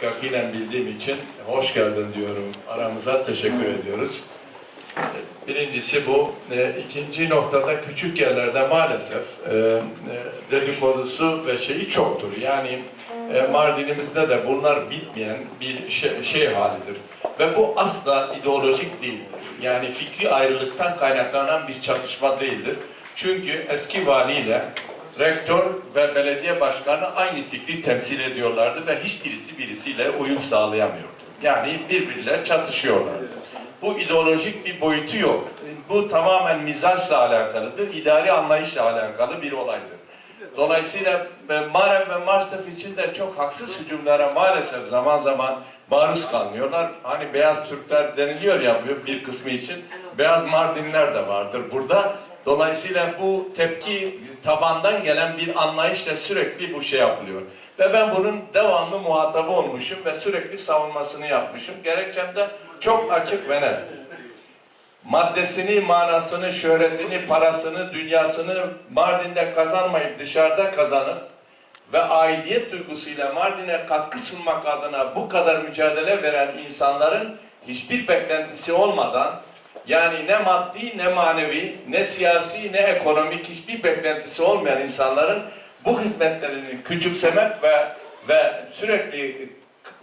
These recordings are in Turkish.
çok yakinen bildiğim için hoş geldin diyorum aramıza. Teşekkür ediyoruz. Birincisi bu. E, ikinci noktada küçük yerlerde maalesef e, e, dedikodusu ve şeyi çoktur. Yani e, Mardin'imizde de bunlar bitmeyen bir şey, şey halidir. Ve bu asla ideolojik değildir. Yani fikri ayrılıktan kaynaklanan bir çatışma değildir. Çünkü eski valiyle rektör ve belediye başkanı aynı fikri temsil ediyorlardı ve hiçbirisi birisiyle uyum sağlayamıyordu. Yani birbirleriyle çatışıyorlardı. Bu ideolojik bir boyutu yok. Bu tamamen mizaçla alakalıdır, idari anlayışla alakalı bir olaydır. Dolayısıyla e, Marev ve Marsef için de çok haksız hücumlara maalesef zaman zaman maruz kalmıyorlar. Hani beyaz Türkler deniliyor ya bir kısmı için. Beyaz Mardinler de vardır burada. Dolayısıyla bu tepki tabandan gelen bir anlayışla sürekli bu şey yapılıyor. Ve ben bunun devamlı muhatabı olmuşum ve sürekli savunmasını yapmışım. Gerekçem de çok açık ve net. Maddesini, manasını, şöhretini, parasını, dünyasını Mardin'de kazanmayıp dışarıda kazanıp ve aidiyet duygusuyla Mardin'e katkı sunmak adına bu kadar mücadele veren insanların hiçbir beklentisi olmadan yani ne maddi ne manevi ne siyasi ne ekonomik hiçbir beklentisi olmayan insanların bu hizmetlerini küçümsemek ve ve sürekli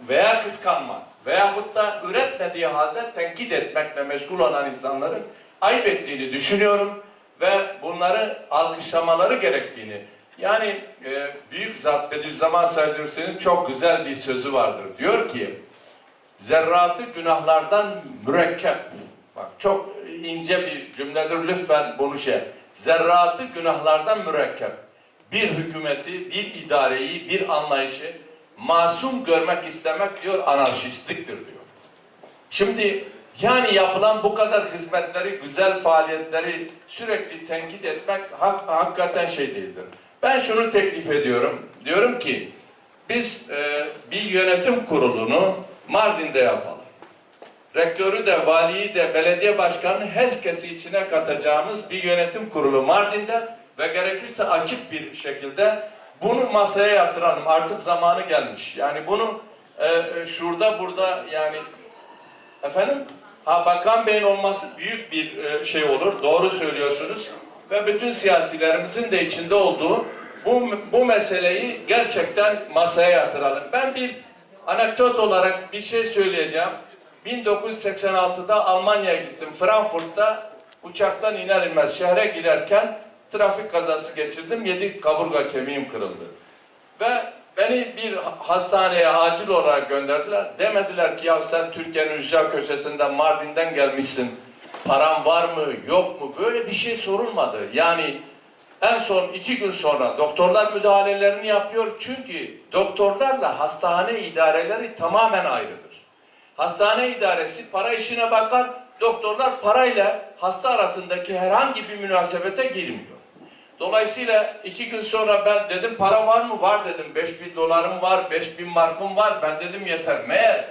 veya kıskanmak veyahut da üretmediği halde tenkit etmekle meşgul olan insanların ayıp ettiğini düşünüyorum ve bunları alkışlamaları gerektiğini yani e, büyük zat Bediüzzaman Said Nursi'nin çok güzel bir sözü vardır. Diyor ki zerratı günahlardan mürekkep bak çok ince bir cümledir lütfen bunu şey zerratı günahlardan mürekkep bir hükümeti, bir idareyi, bir anlayışı masum görmek istemek diyor anarşistliktir diyor. Şimdi yani yapılan bu kadar hizmetleri, güzel faaliyetleri sürekli tenkit etmek hak, hakikaten şey değildir. Ben şunu teklif ediyorum. Diyorum ki biz e, bir yönetim kurulunu Mardin'de yapalım. Rektörü de, valiyi de, belediye başkanını herkesi içine katacağımız bir yönetim kurulu Mardin'de ve gerekirse açık bir şekilde bunu masaya yatıralım. Artık zamanı gelmiş. Yani bunu e, şurada burada yani efendim ha Bakan Bey'in olması büyük bir e, şey olur. Doğru söylüyorsunuz. Ve bütün siyasilerimizin de içinde olduğu bu, bu meseleyi gerçekten masaya yatıralım. Ben bir anekdot olarak bir şey söyleyeceğim. 1986'da Almanya'ya gittim. Frankfurt'ta uçaktan iner inmez şehre girerken trafik kazası geçirdim. Yedi kaburga kemiğim kırıldı. Ve beni bir hastaneye acil olarak gönderdiler. Demediler ki ya sen Türkiye'nin ücra köşesinden Mardin'den gelmişsin. Paran var mı yok mu? Böyle bir şey sorulmadı. Yani en son iki gün sonra doktorlar müdahalelerini yapıyor. Çünkü doktorlarla hastane idareleri tamamen ayrıdır. Hastane idaresi para işine bakar. Doktorlar parayla hasta arasındaki herhangi bir münasebete girmiyor. Dolayısıyla iki gün sonra ben dedim para var mı? Var dedim. 5 bin dolarım var, 5 bin markım var. Ben dedim yeter. Meğer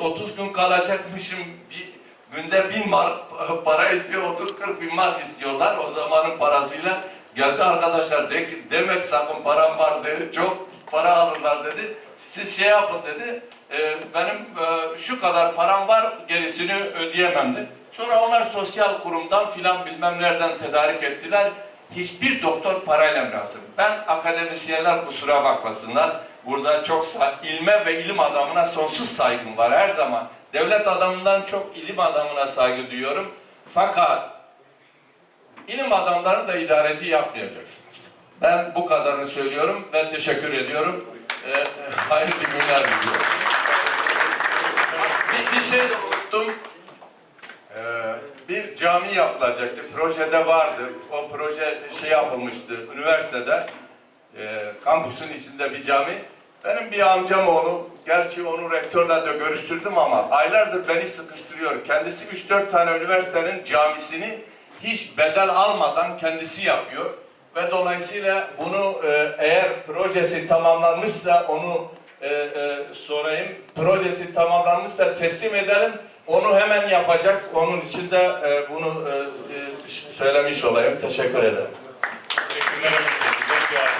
30 gün kalacakmışım. Bir günde bin mark para istiyor, 30-40 bin mark istiyorlar. O zamanın parasıyla geldi arkadaşlar de, demek sakın param var dedi. Çok para alırlar dedi. Siz şey yapın dedi. E, benim e, şu kadar param var gerisini ödeyemem dedi. Sonra onlar sosyal kurumdan filan bilmem nereden tedarik ettiler hiçbir doktor parayla münasır. Ben akademisyenler kusura bakmasınlar. Burada çok ilme ve ilim adamına sonsuz saygım var her zaman. Devlet adamından çok ilim adamına saygı duyuyorum. Fakat ilim adamlarını da idareci yapmayacaksınız. Ben bu kadarını söylüyorum ve teşekkür ediyorum. Ee, hayırlı günler diliyorum. Bir, şey de unuttum. Ee, bir cami yapılacaktı. Projede vardı. O proje şey yapılmıştı üniversitede. E, kampüsün içinde bir cami. Benim bir amcam oğlu, gerçi onu rektörle de görüştürdüm ama aylardır beni sıkıştırıyor. Kendisi 3-4 tane üniversitenin camisini hiç bedel almadan kendisi yapıyor. Ve dolayısıyla bunu e, eğer projesi tamamlanmışsa onu e, e, sorayım. Projesi tamamlanmışsa teslim edelim. Onu hemen yapacak. Onun için de e, bunu e, e, söylemiş olayım. Teşekkür ederim. Teşekkürler.